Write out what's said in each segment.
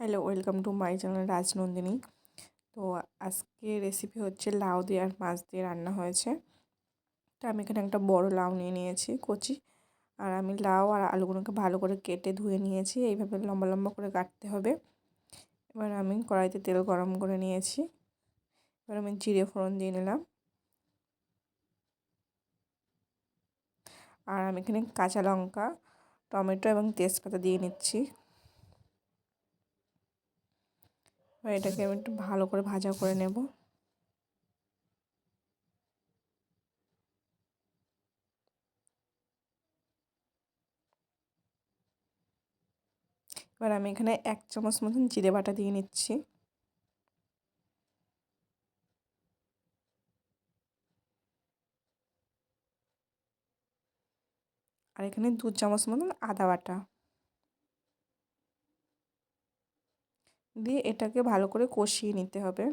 Hello, welcome to my channel Rajnandini. তো আজকে recipe হচ্ছে লাউ দিয়ে আর মাছ দিয়ে রান্না হয়েছে। তো আমি এখানে একটা বড় লাউ নিয়ে নিয়েছি, কচি। আর আমি লাউ আর আলুগুলোকে ভালো করে কেটে ধুয়ে নিয়েছি, এইভাবে লম্বা লম্বা করে কাটতে হবে। এবার আমি কড়াইতে তেল গরম করে নিয়েছি। এবার আমি জিরে ফোড়ন দিয়ে নিলাম। আর আমি এখানে কাঁচা লঙ্কা, টমেটো এবং তেজপাতা দিয়ে নিচ্ছি। এবার এটাকে আমি একটু ভালো করে ভাজা করে নেব। এবার আমি এখানে এক চামচ মতন জিরে বাটা দিয়ে নিচ্ছি। আর এখানে দু চামচ মতন আদা বাটা। দিয়ে এটাকে ভালো করে কষিয়ে নিতে হবে।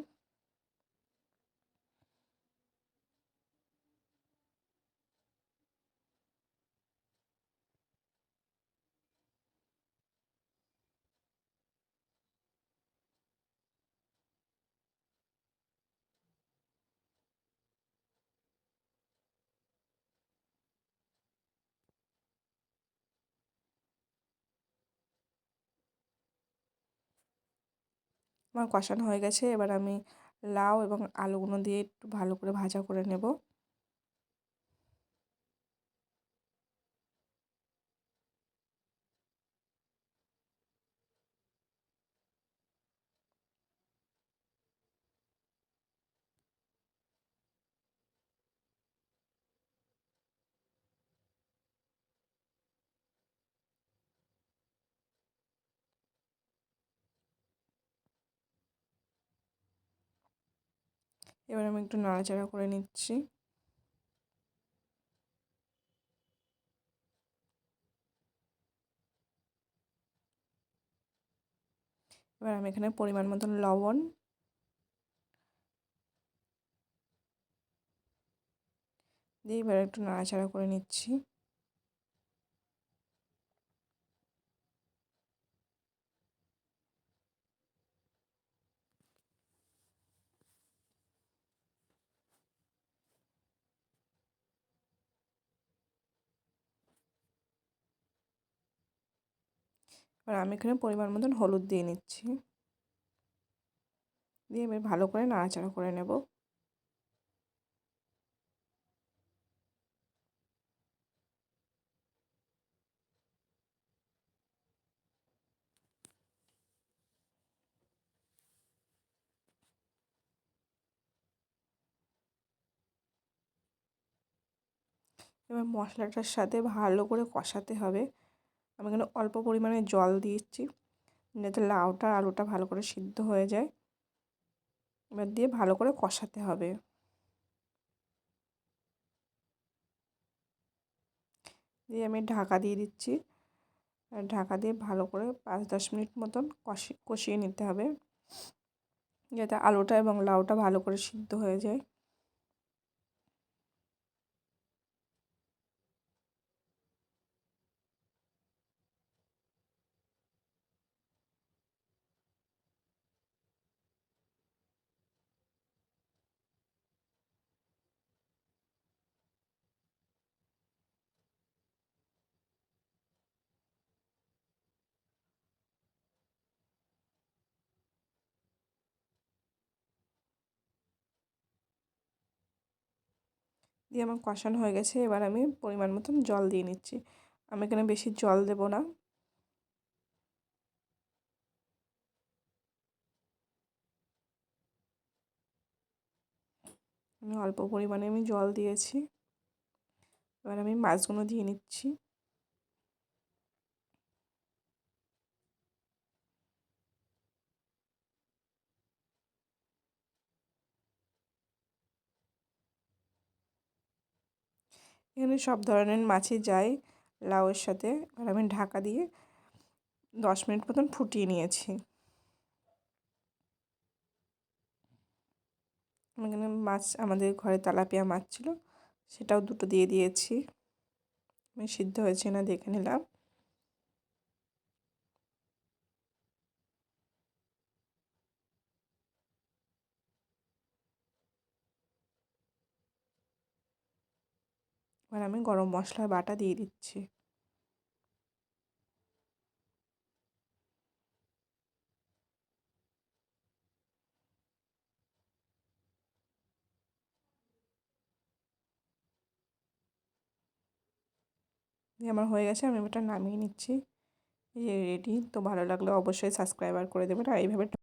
আমার কষানো হয়ে গেছে। এবার আমি লাউ এবং আলুগুলো দিয়ে একটু ভালো করে ভাজা করে নেব। এবার আমি একটু নাড়াচাড়া করে নিচ্ছি। এবার আমি এখানে পরিমাণ মতন লবণ। দিয়ে এবার একটু নাড়াচাড়া করে নিচ্ছি। এবার আমি এখানে পরিমাণ মতন হলুদ দিয়ে নিচ্ছি। দিয়ে এবার ভালো করে নাড়াচাড়া করে নেব। এবার মশলাটার সাথে ভালো করে কষাতে হবে। আমি এখানে অল্প পরিমাণে জল দিচ্ছি যাতে লাউটা আলুটা ভালো করে সিদ্ধ হয়ে যায়। এবার দিয়ে ভালো করে কষাতে হবে। দিয়ে আমি ঢাকা দিয়ে দিচ্ছি। ঢাকা দিয়ে ভালো করে পাঁচ দশ মিনিট মতন কষি কষিয়ে নিতে হবে, যাতে আলুটা এবং লাউটা ভালো করে সিদ্ধ হয়ে যায়। দিয়ে আমার কষানো হয়ে গেছে, এবার আমি পরিমাণ মতন জল দিয়ে নিচ্ছি। আমি এখানে বেশি জল দেব না। আমি অল্প পরিমাণে আমি জল দিয়েছি। এবার আমি মাছগুলো দিয়ে নিচ্ছি। এখানে সব ধরনের মাছই যায় লাউয়ের সাথে। আর আমি ঢাকা দিয়ে দশ মিনিট মতন ফুটিয়ে নিয়েছি। এখানে মাছ, আমাদের ঘরে তালাপিয়া মাছ ছিল, সেটাও দুটো দিয়ে দিয়েছি। সিদ্ধ হয়েছে না, দেখে নিলাম। এবার আমি গরম মশলার বাটা দিয়ে দিচ্ছি। দিয়ে আমার হয়ে গেছে, আমি এটা নামিয়ে নিচ্ছি। এই রেডি তো ভালো লাগলে অবশ্যই সাবস্ক্রাইবার করে দেবেন। আর এইভাবে